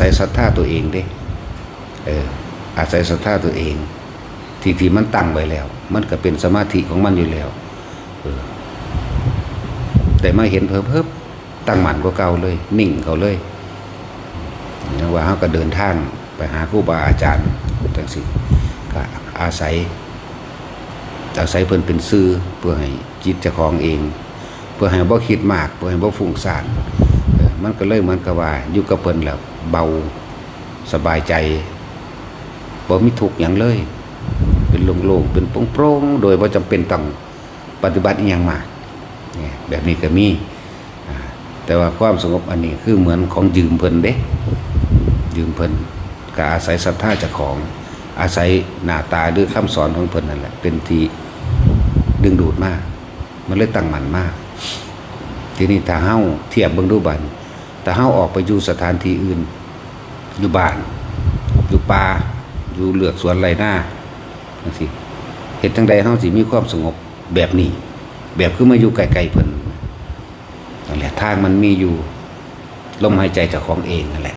ศัยศรัทธาตัวเองเด้เอออาศัยศรัทธาตัวเอง ที่ที่มันตั้งไว้แล้ว มันก็เป็นสมาธิของมันอยู่แล้วเออแต่มาเห็นเพิ่มเพิ่มตั้งหมันกว่าเก่าเลย นิ่งเขาเลยนะว่าเขาก็เดินทางไปหาครูบาอาจารย์จังสิก็อาศัย อาศัยเพิ่นเป็นซื้อเพื่อให้จิตเจ้าของเอง เพื่อให้บ่คิดมาก เพื่อให้บ่ฟุ้งซ่าน มันก็เลยเหมือนกับว่าอยู่กับเพิ่นแล้วเบาสบายใจบ่มีทุกข์หยังเลย เป็นโล่งๆเป็นโปร่งๆโดยบ่จำเป็นต้องปฏิบัติอีหยังมากเนี่ยแบบนี้ก็มีแต่ว่าความสงบอันนี้คือเหมือนของยืมเพิ่นเด้ยืมเพิ่นก็อาศัยศรัทธาจ้าของอาศัยหน้าตาหรือคำสอนของเพิ่นนั่นแหละเป็นที่ดึงดูดมาก มันเลยตั้งมั่นมาก ทีนี้ถ้าเฮาเทียบเบิ่งดูบัด แต่เฮาออกไปอยู่สถานที่อื่น อยู่บ้าน อยู่ป่าอยู่เลือกสวนไรหน้าจังซี่เห็ดทั้งใดเฮาสิมีความสงบแบบนี้ แบบคือมาอยู่ไกลๆเพิ่นนั่นแหละทางมันมีอยู่ลมหายใจจากของเองนั่นแหละ